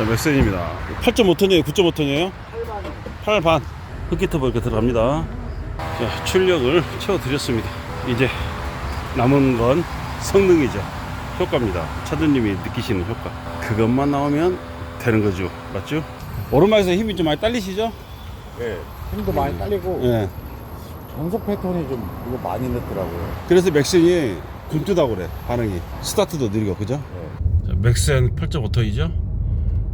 자, 맥센입니다. 8.5톤이에요? 9.5톤이에요? 8반. 8반. 흑기터보 이렇게 들어갑니다. 자, 출력을 채워드렸습니다. 이제 남은 건 성능이죠. 효과입니다. 차주님이 느끼시는 효과. 그것만 나오면 되는 거죠. 맞죠? 오른발에서 힘이 좀 많이 딸리시죠? 예. 힘도 많이 딸리고 예. 전속 패턴이 좀 이거 많이 늦더라고요. 그래서 맥센이 굼뜨다고 그래. 반응이. 스타트도 느리고, 그죠? 예. 자, 맥센 8.5톤이죠.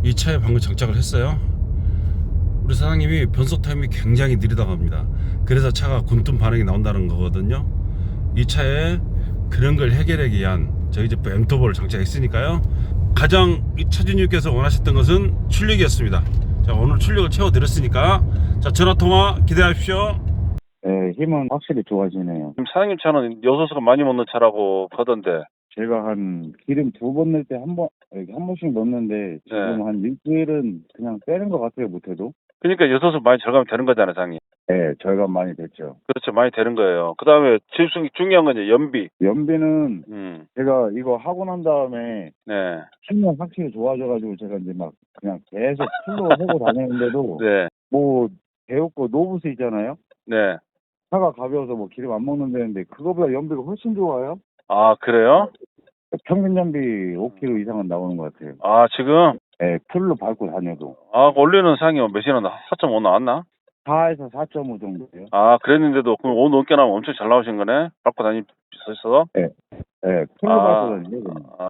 이 차에 방금 장착을 했어요. 우리 사장님이 변속 타임이 굉장히 느리다고 합니다. 그래서 차가 굼뜬 반응이 나온다는 거거든요. 이 차에 그런 걸 해결하기 위한 저희 집 엠터보를 장착했으니까요. 가장 이 차주님께서 원하셨던 것은 출력이었습니다. 자, 오늘 출력을 채워드렸으니까 자, 전화 통화 기대하십시오. 예, 힘은 확실히 좋아지네요. 사장님 차는 여소수가 많이 먹는 차라고 하던데. 제가 한 기름 두 번 넣을 때 한 번, 이렇게 한 번씩 넣는데 지금 네. 한 일주일은 그냥 빼는 것 같아요, 못해도. 그러니까 여소수 많이 절감이 되는 거잖아요, 사장님. 예, 절감 많이 됐죠. 그렇죠. 많이 되는 거예요. 그 다음에 제일 중- 중요한 건 이제 연비. 연비는 음, 제가 이거 하고 난 다음에 네. 힘은 확실히 좋아져가지고 제가 이제 막 그냥 계속 풀로 하고 다니는데도 네. 뭐 배웠고 노브스 있잖아요. 네. 차가 가벼워서 뭐 기름 안 먹는다는데 그거보다 연비가 훨씬 좋아요. 아, 그래요? 평균 연비 5km 이상은 나오는 것 같아요. 아, 지금? 예, 풀로 밟고 다녀도. 아, 원래는 상이 몇이 나왔나? 4.5 나왔나? 4에서 4.5 정도예요. 아, 그랬는데도 그럼 5 넘게 나오면 엄청 잘 나오신 거네? 밟고 다니셨어? 예, 풀로 아, 밟고 다니죠. 그냥. 아,